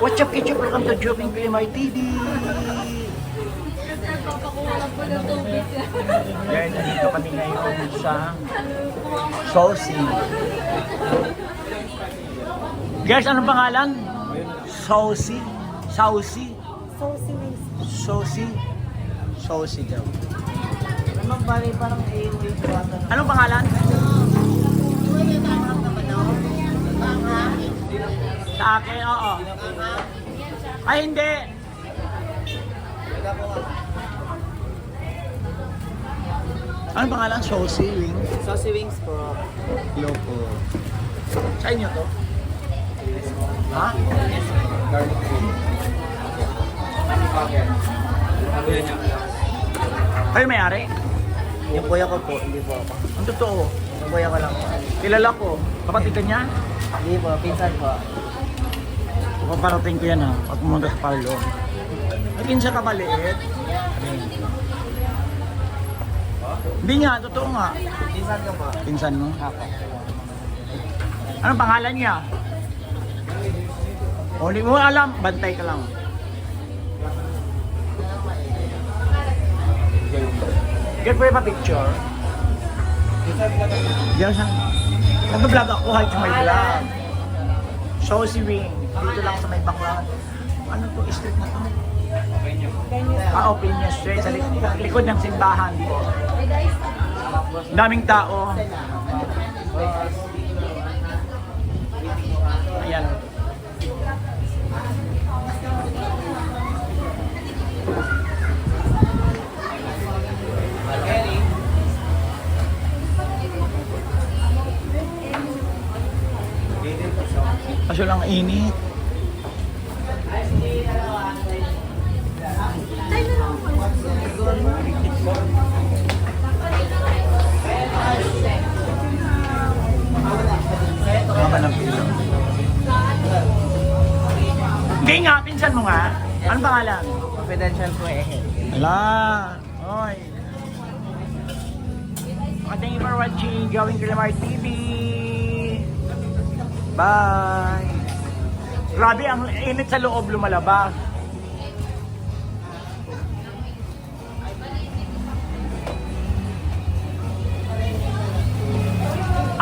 Ketchup, ketchup, welcome to Joking PMI TV. Yan, nandito kami ngayon sa Saucy. Guys, anong pangalan? Saucy. Saucy. Saucy. Saucy. Saucy daw. Naman bali parang na. Anong pangalan? Sa akin, oo. Ay, hindi. Anong pangalan? Saucy wing. Saucy wings po. Hello po. Sa inyo to? Ha? Kayo may-ari? Yung kuya ko po, hindi po ako. Ang totoo. Yung kuya ko lang po. Kilala ko. Kapatid ka niya? Hindi po, pinsan po. Paparating ko yan ha. Pag pumunta sa Parlo. Naging siya kabaliit. Hindi nga, totoo nga. Pinsan ko po. Pinsan mo. Anong pangalan niya? O, hindi mo alam. Bantay ka lang. Get po yung picture. Diyan siya. Nag-vlog ako, hi to my vlog. So si Wing, dito lang sa may baklan. Ano to, street na to? Ah, Opinion Street, sa lik- likod ng simbahan dito. Daming tao. Kaso lang init. Hindi nga, pinsan mo nga. Anong pangalan? Confidential po eh. Ala, oy. Thank you for watching Gawing Kilimar TV. Bye. Grabe, ang init sa loob lumalabas.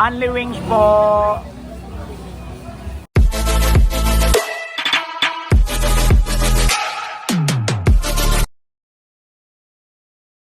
Only wings po.